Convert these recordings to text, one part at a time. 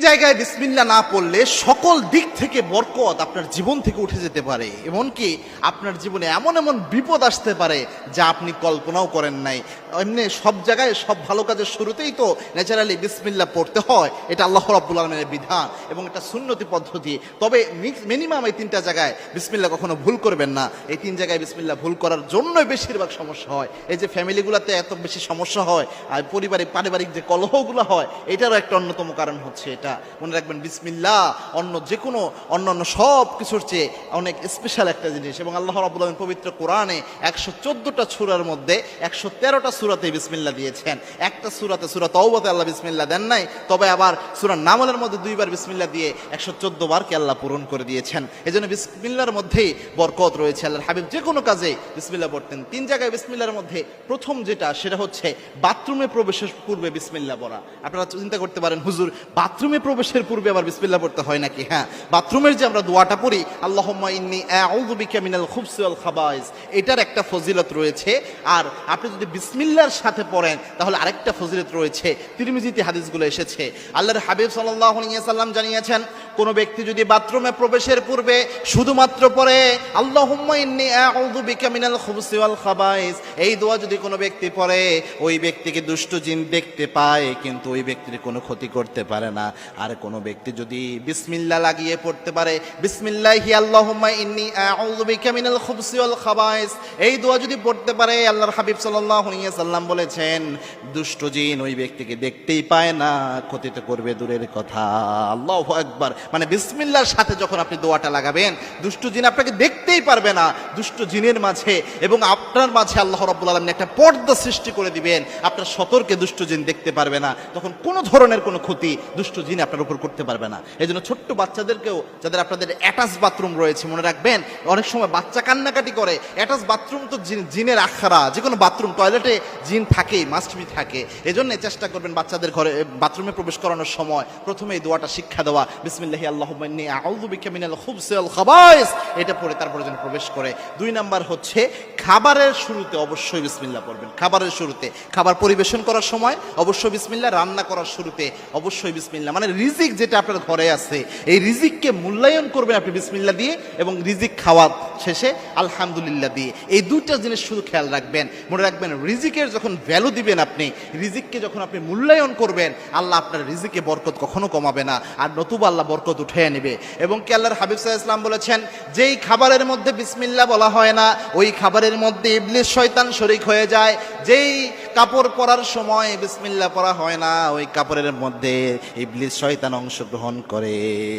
জায়গায় বিসমিল্লা না পড়লে সকল দিক থেকে বরকত আপনার জীবন থেকে উঠে যেতে পারে। এমনকি আপনার জীবনে এমন এমন বিপদ আসতে পারে যা আপনি কল্পনাও করেন নাই। এমনি সব জায়গায় সব ভালো কাজের শুরুতেই তো ন্যাচারালি বিসমিল্লা পড়তে হয়। এটা আল্লাহ রাব্বুল আলমের বিধান এবং এটা সুন্নতি পদ্ধতি। তবে মিনিমাম এই তিনটা জায়গায় বিসমিল্লা কখনো ভুল করবেন না। এই তিন জায়গায় বিসমিল্লা ভুল করার জন্যই বেশিরভাগ সমস্যা হয়। এই যে ফ্যামিলিগুলোতে এত বেশি সমস্যা হয় আর পরিবারিক পারিবারিক যে কলহগুলো হয়, এটারও একটা অন্যতম কারণ হচ্ছে এটা। মনে রাখবেন বিসমিল্লা অন্য যে কোনো অন্যান্য সব কিছুর চেয়ে অনেক স্পেশাল একটা জিনিস এবং আল্লাহ রাবুল আলমিন পবিত্র কোরআনে একশো চোদ্দোটা সুরার মধ্যে একশো তেরোটা সুরাতে বিসমিল্লা দিয়েছেন। একটা সুরাতে সুরা তওবাতে আল্লাহ বিসমিল্লা দেন নাই, তবে আবার সুরা নামলের মধ্যে দুইবার বিসমিল্লা দিয়ে একশো চোদ্দ বারকে আল্লাহ পূরণ করে দিয়েছেন। এই জন্য বিসমিল্লার মধ্যেই বরকত রয়েছে আল্লাহর হাবিব। যে কোনো কাজে বিসমিল্লা পড়তেন। তিন জায়গায় বিসমিল্লার মধ্যে প্রথম যেটা, সেটা হচ্ছে বাথরুমে প্রবেশের পূর্বে বিসমিল্লা পড়া। আপনারা চিন্তা করতে পারেন, হুজুর, বাথরুমে প্রবেশের পূর্বে আবার বিসমিল্লা পড়তে হয় নাকি? হ্যাঁ বাথরুমের যে আমরা দোয়াটা পড়ি আল্লাহ ইন্নী মিনাল খুবসি ওয়াল এটার একটা ফজিলত রয়েছে। আর আপনি যদি বিসমিল্লার সাথে পড়েন, তাহলে আরেকটা ফজিলত রয়েছে। তিরমিজিতে হাদিসগুলো এসেছে। আল্লাহর হাবিব সাল্লাম জানিয়েছেন, কোন ব্যক্তি যদি বাথরুমে প্রবেশের পূর্বে শুধুমাত্র ওয়াল খাবাইস এই দোয়া যদি কোনো ব্যক্তি পড়ে, ওই ব্যক্তিকে দুষ্ট জিন দেখতে পায়, কিন্তু ওই ব্যক্তির কোনো ক্ষতি করতে পারে না। আর কোনো ব্যক্তি যদি বিসমিল্লা লাগিয়ে পড়তে পারে, বিসমিল্লাহি আল্লাহুম্মা ইন্নী আউযু বিকা মিনাল খুবসি ওয়াল খাবাইস এই দোয়া যদি পড়তে পারে, আল্লাহর হাবিব সাল্লাল্লাহু আলাইহি সাল্লাম বলেছেন, দুষ্ট জিন ওই ব্যক্তিকে দেখতেই পায় না ক্ষতি তো করবে দূরের কথা। আল্লাহ একবার মানে বিসমিল্লার সাথে যখন আপনি দোয়াটা লাগাবেন, দুষ্ট জিন আপনাকে দেখতেই পারবে না। দুষ্ট জিনের মাঝে এবং আপনার মাঝে আল্লাহ রাব্বুল আলামিন একটা পর্দা সৃষ্টি করে দিবেন। আপনার সতর্কে দুষ্ট জিন দেখতে পারবে না। তখন কোনো ধরনের কোনো ক্ষতি দুষ্ট জিন আপনার উপর করতে পারবে না। এই জন্য ছোট্ট বাচ্চাদেরকেও, যাদের আপনাদের অ্যাটাচ বাথরুম রয়েছে, মনে রাখবেন, অনেক সময় বাচ্চা কান্নাকাটি করে অ্যাটাচ বাথরুম তো জিন- জিনের আখাড়া যে কোনো বাথরুম টয়লেটে জিন থাকেই মাস্ট বি থাকে। এই জন্য চেষ্টা করবেন বাচ্চাদের ঘরে, বাথরুমে প্রবেশ করানোর সময়। প্রথমে এই দোয়াটা শিক্ষা দেওয়া, বিসমিল্লাহি আল্লাহুম্মা ইন্নী আউযু বিকা মিনাল খুবসি ওয়াল খাবাইস। এটা পড়ে তারপরে যেন প্রবেশ করে। দুই নাম্বার হচ্ছে, খাবারের শুরুতে অবশ্যই বিসমিল্লাহ পড়বেন। খাবারের শুরুতে, খাবার পরিবেশন করার সময় অবশ্যই বিসমিল্লাহ, রান্না করার শুরুতে অবশ্যই বিসমিল্লাহ। মানে রিজিক যেটা আপনার ঘরে আছে, এই রিজিককে মূল্যায়ন করবেন আপনি বিসমিল্লাহ দিয়ে এবং রিজিক খাওয়া শেষে আলহামদুলিল্লাহ দিয়ে। এই দুইটা জিনিস শুধু খেয়াল রাখবেন। মনে রাখবেন রিজিকের যখন ভ্যালু দিবেন আপনি, রিজিককে যখন আপনি মূল্যায়ন করবেন, আল্লাহ আপনার রিজিকে বরকত কখনো কমাবে না। আর নতুবা আল্লাহ বরকত উঠে নেবে। এবং কি আল্লাহর হাবিব সাহা ইসলাম বলেছেন, যেই খাবারের মধ্যে বিসমিল্লা বলা হয় না, ওই খাবারের মধ্যে ইবলিশ শয়তান শরিক হয়ে যায়। যেই কাপড় পরার সময় বিসমিল্লা পরা হয় না। ওই কাপড়ের মধ্যে ইবলিস শয়তান অংশগ্রহণ করে।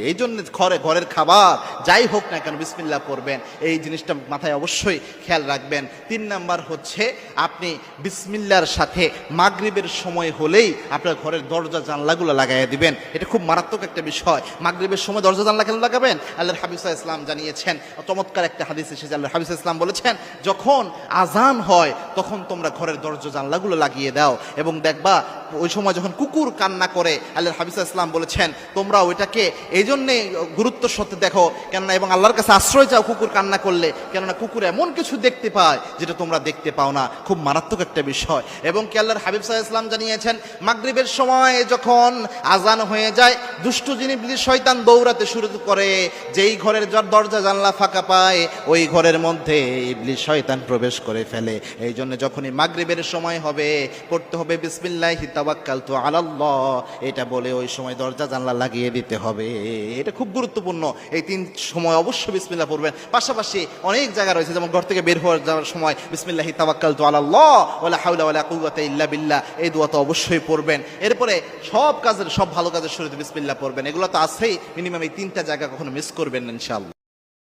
এই জন্য ঘরে, ঘরের খাবার যাই হোক না কেন বিসমিল্লা পড়বেন এই জিনিসটা মাথায় অবশ্যই খেয়াল রাখবেন। তিন নাম্বার হচ্ছে আপনি বিসমিল্লার সাথে মাগরিবের সময় হলেই আপনার ঘরের দরজা জানলাগুলো লাগাইয়া দিবেন। এটা খুব মারাত্মক একটা বিষয়। মাগরিবের সময় দরজা জানলা কেন লাগাবেন? আল্লাহ হাবিসা ইসলাম জানিয়েছেন, চমৎকার একটা হাদিস এসেছে, আল্লাহর হাবিসা ইসলাম বলেছেন, যখন আজান হয়, তখন তোমরা ঘরের দরজা জানলাগুলো লাগিয়ে দাও এবং দেখবা ওই সময় যখন কুকুর কান্না করে আল্লাহর হাবিসা ইসলাম বলেছেন তোমরা ওইটাকে এই জন্যে গুরুত্ব সত্ত্বে দেখো, কেননা এবং আল্লাহর কাছে আশ্রয় চাও কুকুর কান্না করলে, কেননা কুকুর এমন কিছু দেখতে পায় যেটা তোমরা দেখতে পাও না। খুব মারাত্মক একটা বিষয়। এবং কি আল্লাহর হাবিব সাহা ইসলাম জানিয়েছেন, মাগরিবের সময় যখন আজান হয়ে যায়, দুষ্ট যিনি শয়তান দৌড়াতে শুরু করে, যেই ঘরের দরজা জানলা ফাঁকা পায়, ওই ঘরের মধ্যে ইবলিশ শয়তান প্রবেশ করে ফেলে। এই জন্য যখনই মাগরিবের সময় হবে, পড়তে হবে বিসমিল্লাহি তাওয়াক্কালতু আলাল্লাহ। এটা বলে ওই সময় দরজা জানলা লাগিয়ে দিতে হবে। এটা খুব গুরুত্বপূর্ণ। এই তিন সময় অবশ্যই বিসমিল্লা পড়বেন। পাশাপাশি অনেক জায়গা রয়েছে, যেমন ঘর থেকে বের হওয়ার যাওয়ার সময় বিসমিল্লাহি তাওয়াক্কালতু আলাল্লাহ ওয়ালা হাওলা ওয়ালা কুওয়াতা ইল্লা বিল্লাহ। এই দোয়া তো অবশ্যই পড়বেন। এরপরে সব কাজের, সব ভালো কাজের শুরুতে বিসমিল্লাহ পড়বেন। এগুলো তো আছেই। মিনিমাম এই তিনটা জায়গা কখনো মিস করবেন ইনশাআল্লাহ।